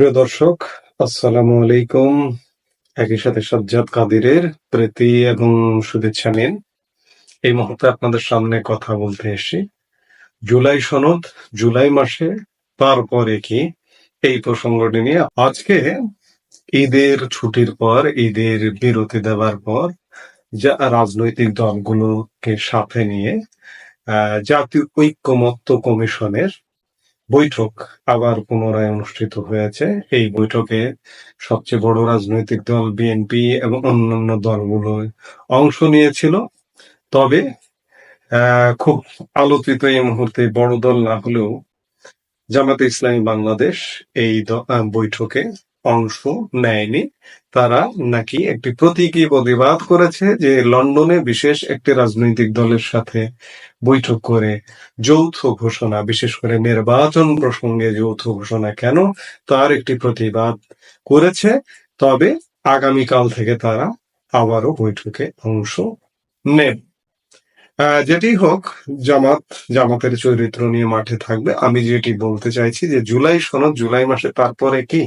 প্রিয় দর্শক, আসসালামু আলাইকুম। একই সাথে সাজ্জাদ কাদিরের প্রীতি এবং শুভেচ্ছা নিন। এই মুহূর্তে আপনাদের সামনে কথা বলতে এসেছি। জুলাই সনদ, জুলাই মাসে তারপরে কি? এই প্রসঙ্গটি নিয়ে আজকে ঈদের ছুটির পর, ঈদের বিরতি দেওয়ার পর যা রাজনৈতিক দলগুলোকে সাথে নিয়ে জাতীয় ঐক্যমত্য কমিশনের বৈঠক আবার পুনরায় অনুষ্ঠিত হয়েছে। এই বৈঠকে সবচেয়ে বড় রাজনৈতিক দল বিএনপি এবং অন্যান্য দলগুলো অংশ নিয়েছিল। তবে খুব আলোচিত এই মুহূর্তে বড় দল না হলেও জামাতে ইসলামী বাংলাদেশ এই বৈঠকে অংশ নেয়নি। তারা নাকি একটি প্রতীকী প্রতিবাদ করেছে যে লন্ডনে বিশেষ একটি রাজনৈতিক দলের সাথে বৈঠক করে যৌথ ঘোষণা, বিশেষ করে নির্বাচন প্রসঙ্গে যৌথ ঘোষণা কেন তার একটি প্রতিবাদ করেছে। তবে আগামীকাল থেকে তারা আবারও বৈঠকে অংশ নেব। যেটি হোক জামাত জামাতের চরিত্র নিয়ে মাঠে থাকবে। আমি যেটি বলতে চাইছি যে জুলাই সনদ জুলাই মাসে তারপরে কি?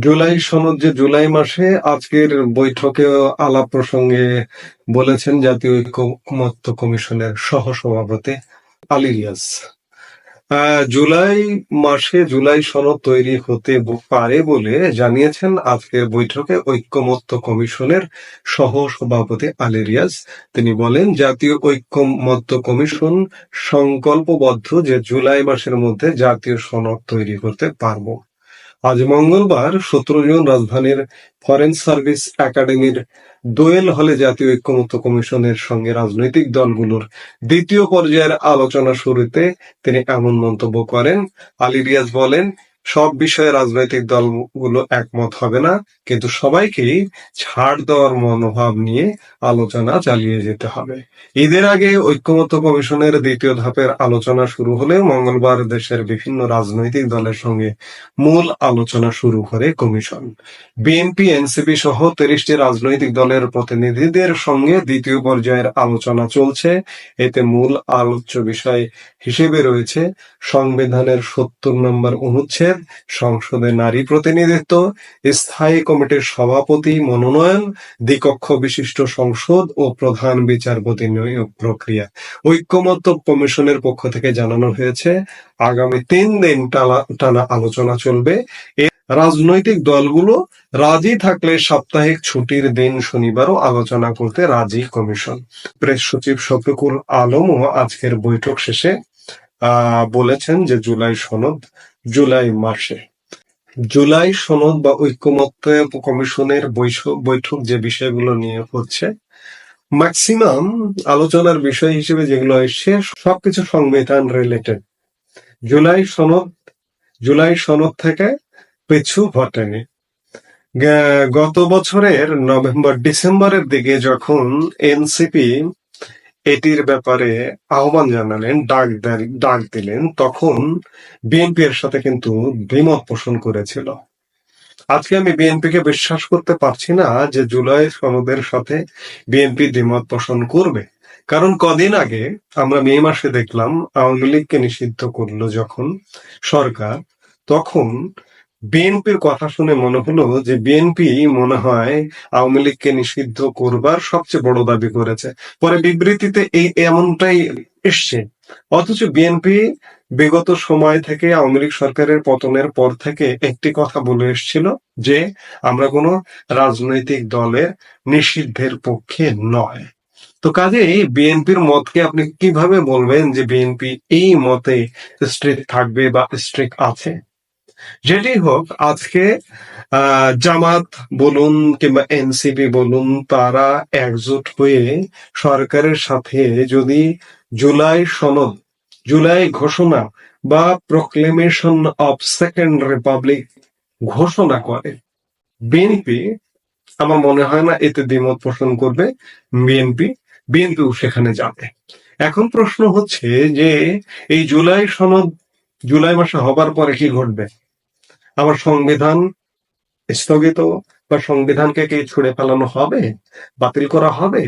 জুলাই সনদ যে জুলাই মাসে আজকের বৈঠকে আলাপ প্রসঙ্গে বলেছেন জাতীয় ঐক্যমত্য কমিশনের সহসভাপতি আলী রিয়াজ। আহ, জুলাই মাসে জুলাই সনদ তৈরি হতে পারে বলে জানিয়েছেন আজকের বৈঠকে ঐক্যমত্য কমিশনের সহ সভাপতি আলী রিয়াজ তিনি বলেন, জাতীয় ঐক্যমত্য কমিশন সংকল্পবদ্ধ যে জুলাই মাসের মধ্যে জাতীয় সনদ তৈরি করতে পারব। আজ মঙ্গলবার সতেরো জন রাজধানীর ফরেন সার্ভিস একাডেমির দোয়েল হলে জাতীয় ঐক্যমত্য কমিশনের সঙ্গে রাজনৈতিক দলগুলোর দ্বিতীয় পর্যায়ের আলোচনা শুরুতে তিনি এমন মন্তব্য করেন। আলী রিয়াজ বলেন সব বিষয়ে রাজনৈতিক দলগুলো একমত হবে না, কিন্তু সবাইকেই ছাড় দেওয়ার মনোভাব নিয়ে আলোচনা চালিয়ে যেতে হবে। ঈদের আগে ঐক্যমত্য কমিশনের দ্বিতীয় ধাপের আলোচনা শুরু হলে মঙ্গলবার দেশের বিভিন্ন রাজনৈতিক দলের সঙ্গে মূল আলোচনা শুরু করে কমিশন। বিএনপি, এনসিপি সহ তিরিশটি রাজনৈতিক দলের প্রতিনিধিদের সঙ্গে দ্বিতীয় পর্যায়ের আলোচনা চলছে। এতে মূল আলোচ্য বিষয় হিসেবে রয়েছে সংবিধানের সত্তর নম্বর অনুচ্ছেদ সংসদে নারী প্রতিনিধিত্ব, স্থায়ী কমিটির সভাপতি মনোনয়ন, দ্বিকক্ষ বিশিষ্ট সংসদ ও প্রধান বিচারপতি নিয়োগ প্রক্রিয়া। ঐক্যমত্য কমিশনের পক্ষ থেকে জানানো হয়েছে, আগামী তিন দিন টানা- আলোচনা চলবে। রাজনৈতিক দলগুলো রাজি থাকলে সাপ্তাহিক ছুটির দিন শনিবারও আলোচনা করতে রাজি কমিশন। প্রেস সচিব শফিকুল আলমও আজকের বৈঠক শেষে বলেছেন যে জুলাই সনদ জুলাই মাসে। জুলাই সনদ বা ঐক্যমত্য কমিশনের বৈঠক যে বিষয়গুলো নিয়ে হচ্ছে ম্যাক্সিমাম আলোচনার বিষয় হিসেবে যেগুলো এসছে সবকিছু সংবিধান রিলেটেড জুলাই সনদ জুলাই সনদ থেকে পিছু ঘটেনি। গত বছরের নভেম্বর ডিসেম্বরের দিকে যখন এনসিপি এটির ব্যাপারে আহ্বান জানালেন, ডাক ডাক দিলেন। তখন বিএনপি এর সাথে কিন্তু দ্বিমত পোষণ করেছিল। আজকে আমি বিএনপি কে বিশ্বাস করতে পারছি না যে জুলাই সনদের সাথে বিএনপি দ্বিমত পোষণ করবে। কারণ কদিন আগে আমরা মে মাসে দেখলাম, আওয়ামী লীগকে নিষিদ্ধ করল যখন সরকার। তখন বিএনপির কথা শুনে মনে হলো যে বিএনপি মনে হয় আওয়ামী লীগকে নিষিদ্ধ করবার সবচেয়ে বড় দাবি করেছে। পরে বিবৃতিতে এই এমনটাই এসছে। অথচ বিএনপি বিগত সময় থেকে আওয়ামী লীগ সরকারের পতনের পর থেকে একটি কথা বলে এসেছিল যে আমরা কোনো রাজনৈতিক দলের নিষিদ্ধের পক্ষে নয়। তো কাজেই বিএনপির মতকে আপনি কীভাবে বলবেন যে বিএনপি এই মতে স্ট্রিক থাকবে বা স্ট্রিক আছে? যেটি হোক, আজকে জামাত বলুন কিংবা এনসিপি বলুন, তারা একজোট হয়ে সরকারের সাথে যদি জুলাই সনদ, জুলাই ঘোষণা বা প্রক্লেমেশন অফ সেকেন্ড রিপাবলিক ঘোষণা করে, বিএনপি, আমার মনে হয় না এতে দ্বিমত পোষণ করবে, বিএনপি বিএনপিও সেখানে যাবে। এখন প্রশ্ন হচ্ছে যে, এই জুলাই সনদ, জুলাই মাসে হবার পরে কি ঘটবে? আমার সংবিধান স্থগিত বা সংবিধানকে কি ছুড়ে ফেলানো হবে? বাতিল করা হবে?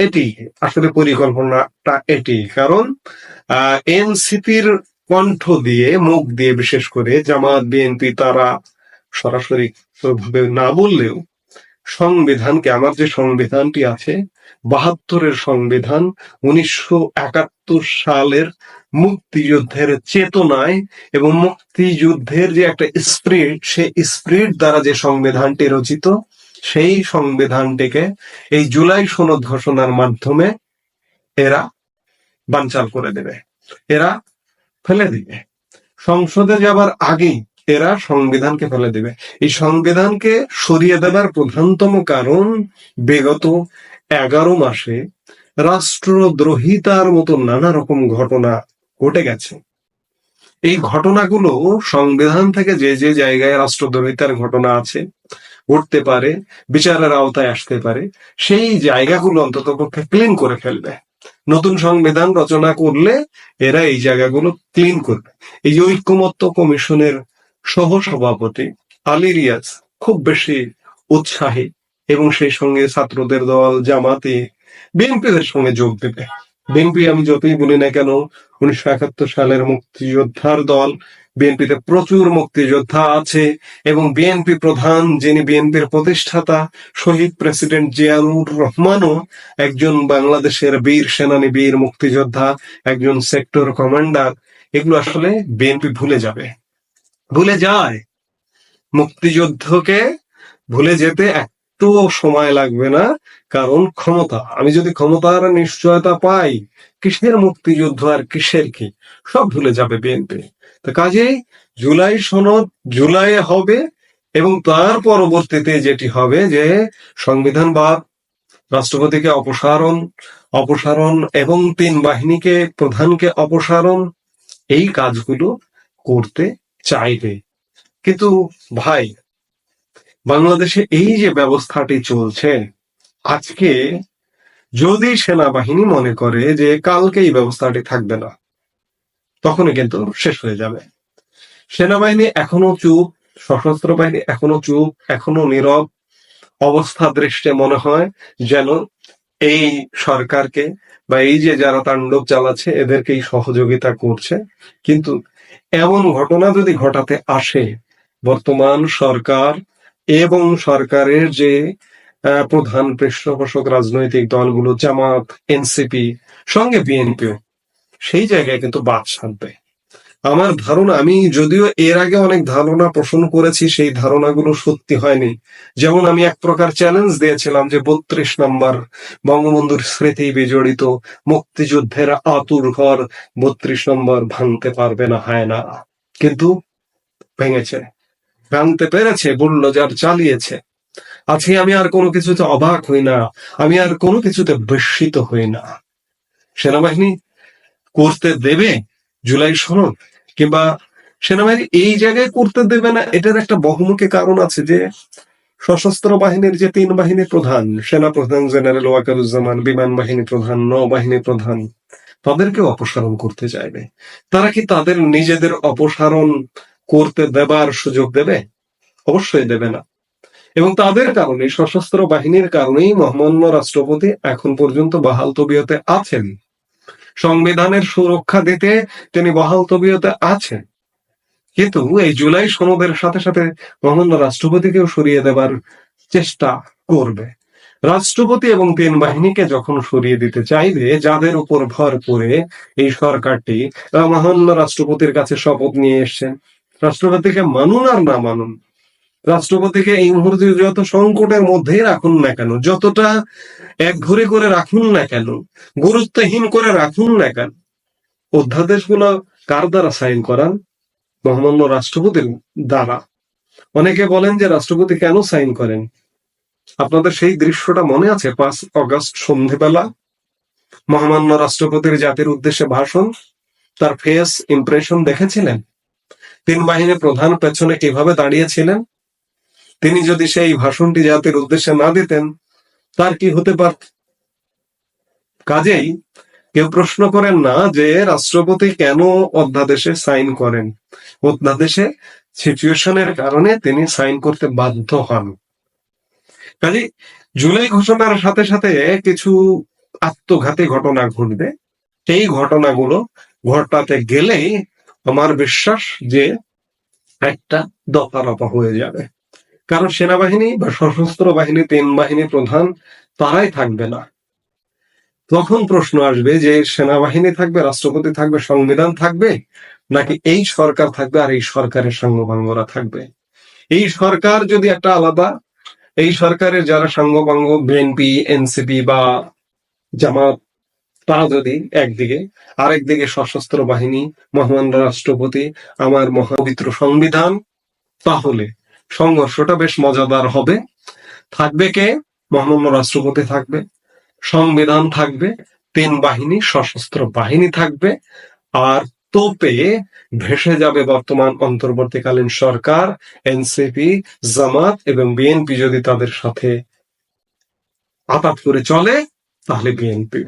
এটি আসলে পরিকল্পনাটা এটি। কারণ এনসিপির কণ্ঠ দিয়ে, মুখ দিয়ে বিশেষ করে জামাত, বিএনপি, তারা সরাসরি ভাবে না বললেও সংবিধানকে, আমার যে সংবিধানটি আছে, বাহাত্তরের সংবিধান উনিশশো একাত্তর সালের মুক্তিযুদ্ধের চেতনায় এবং মুক্তিযুদ্ধের যে একটা স্প্রিট সেই স্প্রিট দ্বারা যে সংবিধানটি রচিত, সেই সংবিধানটিকে এই জুলাই সনদ ঘোষণার মাধ্যমে এরা বানচাল করে দেবে। এরা ফেলে দিবে। সংসদে যাবার আগেই এরা সংবিধানকে ফেলে দেবে। এই সংবিধানকে সরিয়ে দেবার প্রধানতম কারণ বিগত এগারো মাসে রাষ্ট্রদ্রোহিতার মতো নানা রকম ঘটনা ঘটে গেছে। এই ঘটনাগুলো সংবিধান থেকে যে যে জায়গায় রাষ্ট্রদ্রোহিতার ঘটনা আছে, ঘটতে পারে, বিচারের আওতায় আসতে পারে, সেই জায়গাগুলো অন্তত পক্ষে ক্লিন করে ফেলবে। নতুন সংবিধান রচনা করলে এরা এই জায়গাগুলো ক্লিন করবে। এই ঐক্যমত্য কমিশনের সহ সভাপতি আলী রিয়াজ খুব বেশি উৎসাহী এবং সেই সঙ্গে ছাত্রদের দল, জামাতি, বিএনপিদের সঙ্গে যোগ দেবে। বিএনপি আমি যতই বলি না কেন উনিশশো একাত্তর সালের মুক্তিযোদ্ধার দল, বিএনপিতে প্রচুর মুক্তিযোদ্ধা আছে এবং বিএনপি প্রধান যিনি বিএনপির প্রতিষ্ঠাতা, শহীদ প্রেসিডেন্ট জিয়াউর রহমানও একজন বাংলাদেশের বীর সেনানী, বীর মুক্তিযোদ্ধা, একজন সেক্টর কমান্ডার। এগুলো আসলে বিএনপি ভুলে যাবে। ভুলে যায়। মুক্তিযুদ্ধকে ভুলে যেতে একটু সময় লাগবে না, কারণ ক্ষমতা। আমি যদি ক্ষমতার নিশ্চয়তা পাই কিসের মুক্তিযুদ্ধ আর কিসের কি? সব ভুলে যাবে বিএনপি তো কাজেই জুলাই সনদ জুলাই হবে এবং তার পরবর্তীতে যেটি হবে যে সংবিধানবাদ, রাষ্ট্রপতিকে অপসারণ অপসারণ এবং তিন বাহিনীকে, প্রধানকে অপসারণ, এই কাজগুলো করতে চাইবে। কিন্তু ভাই, বাংলাদেশে এই যে ব্যবস্থাটি চলছে, আজকে যদি সেনাবাহিনী মনে করে যে কালকে এই ব্যবস্থাটি থাকবে না, তখনই কিন্তু শেষ হয়ে যাবে। সেনাবাহিনী এখনও চুপ, সশস্ত্র বাহিনী এখনও চুপ, এখনও নীরব অবস্থা দৃষ্টে মনে হয় যেন এই সরকারকে বা এই যে যারা তাণ্ডব চালাচ্ছে, এদেরকেই সহযোগিতা করছে। কিন্তু এমন ঘটনা যদি ঘটাতে আসে, বর্তমান সরকার এবং সরকারের যে প্রধান পৃষ্ঠপোষক রাজনৈতিক দলগুলো জামাত, এনসিপি, সঙ্গে বিএনপিও সেই জায়গায় কিন্তু বাদ সাধবে আমার ধারণা, আমি যদিও এর আগে অনেক ধারণা পোষণ করেছি, সেই ধারণাগুলো সত্যি হয়নি। যেমন আমি এক প্রকার চ্যালেঞ্জ দিয়েছিলাম যে বত্রিশ নম্বর বঙ্গবন্ধুর স্মৃতি বিজড়িত মুক্তিযুদ্ধের আতুর ঘর বত্রিশ নম্বর ভাঙতে পারবে না, হয় না। কিন্তু ভেঙেছে, ভাঙতে পেরেছে, বুল্ডোজার চালিয়েছে। আজকে আমি আর কোনো কিছুতে অবাক হই না, আমি আর কোনো কিছুতে বিস্মিত হই না। সেনাবাহিনী করতে দেবে জুলাই সনদ, কিংবা সেনাবাহিনী এই জায়গায় করতে দেবে না, এটার একটা বহুমুখী কারণ আছে যে সশস্ত্র বাহিনীর যে তিন বাহিনী প্রধান, সেনা প্রধান, জেনারেল ওয়াকারুজ্জামান, বিমান বাহিনী প্রধান, নৌবাহিনী প্রধান তাদেরকে অপসারণ করতে চাইবে। তারা কি তাদের নিজেদের অপসারণ করতে দেবার সুযোগ দেবে? অবশ্যই দেবে না। এবং তাদের কারণে সশস্ত্র বাহিনীর কারণেই মহামান্য রাষ্ট্রপতি এখন পর্যন্ত বাহাল তবিয়তে আছেন। সংবিধানের সুরক্ষা দিতে তিনি বহাল তবিয়তে আছেন। কিন্তু এই জুলাই সনদের সাথে সাথে মহামান্য রাষ্ট্রপতিকেও সরিয়ে দেবার চেষ্টা করবে। রাষ্ট্রপতি এবং তিন বাহিনীকে যখন সরিয়ে দিতে চাইবে যাদের উপর ভর করে এই সরকারটি আহ, মহামান্য রাষ্ট্রপতির কাছে শপথ নিয়ে এসছেন। রাষ্ট্রপতিকে মানুন আর না মানুন রাষ্ট্রপতিকে এই মুহূর্তে যত সংকটের মধ্যেই রাখুন না কেন, যতটা এক ঘরে করে রাখুন না কেন, গুরুত্বহীন করে রাখুন না কেন, অধ্যাদেশগুলো কার দ্বারা সাইন করান? মহামান্য রাষ্ট্রপতির দ্বারা। অনেকে বলেন যে রাষ্ট্রপতি কেন সাইন করেন? আপনাদের সেই দৃশ্যটা মনে আছে? পাঁচ অগস্ট সন্ধেবেলা মহামান্য রাষ্ট্রপতির জাতির উদ্দেশ্যে ভাষণ, তার ফেস ইমপ্রেশন দেখেছিলেন? তিন বাহিনীর প্রধান পেছনে কীভাবে দাঁড়িয়েছিলেন? তিনি যদি সেই ভাষণটি জাতির উদ্দেশ্যে না দিতেন, তার কি হতে পারত? কাজেই কেউ প্রশ্ন করেন না যে রাষ্ট্রপতি কেন অধ্যাদেশে সাইন করেন। অধ্যাদেশে সিচুয়েশনের কারণে তিনি সাইন করতে বাধ্য হন। কাজে জুলাই ঘোষণার সাথে সাথে কিছু আত্মঘাতী ঘটনা ঘটবে। সেই ঘটনাগুলো ঘটাতে গেলেই আমার বিশ্বাস যে একটা দফা রফা হয়ে যাবে। কারণ সেনাবাহিনী বা সশস্ত্র বাহিনী, তিন বাহিনী প্রধান, তারাই থাকবে না। তখন প্রশ্ন আসবে যে, সেনাবাহিনী থাকবে, রাষ্ট্রপতি থাকবে, সংবিধান থাকবে? নাকি এই সরকার থাকবে আর এই সরকারের সাঙ্গপাঙ্গরা থাকবে? এই সরকার যদি একটা আলাদা, এই সরকারের যারা সাঙ্গপাঙ্গ বিএনপি এনসিপি বা জামাত তারা যদি একদিকে, আরেকদিকে সশস্ত্র বাহিনী মহান রাষ্ট্রপতি, আমার মহাবিত্র সংবিধান, তাহলে সংঘর্ষটা বেশ মজাদার হবে। থাকবে কে? মহামান্য রাষ্ট্রপতি থাকবে, সংবিধান থাকবে, তিন বাহিনী, সশস্ত্র বাহিনী থাকবে, আর তোপে ভেসে যাবে বর্তমান অন্তর্বর্তীকালীন সরকার, এনসিপি, জামাত এবং বিএনপি যদি তাদের সাথে আপাত করে চলে, তাহলে বিএনপি।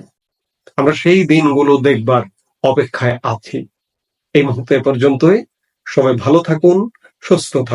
আমরা সেই দিনগুলো দেখবার অপেক্ষায় আছি। এই মুহূর্তে পর্যন্তই। সবাই ভালো থাকুন, সুস্থ থাকুন।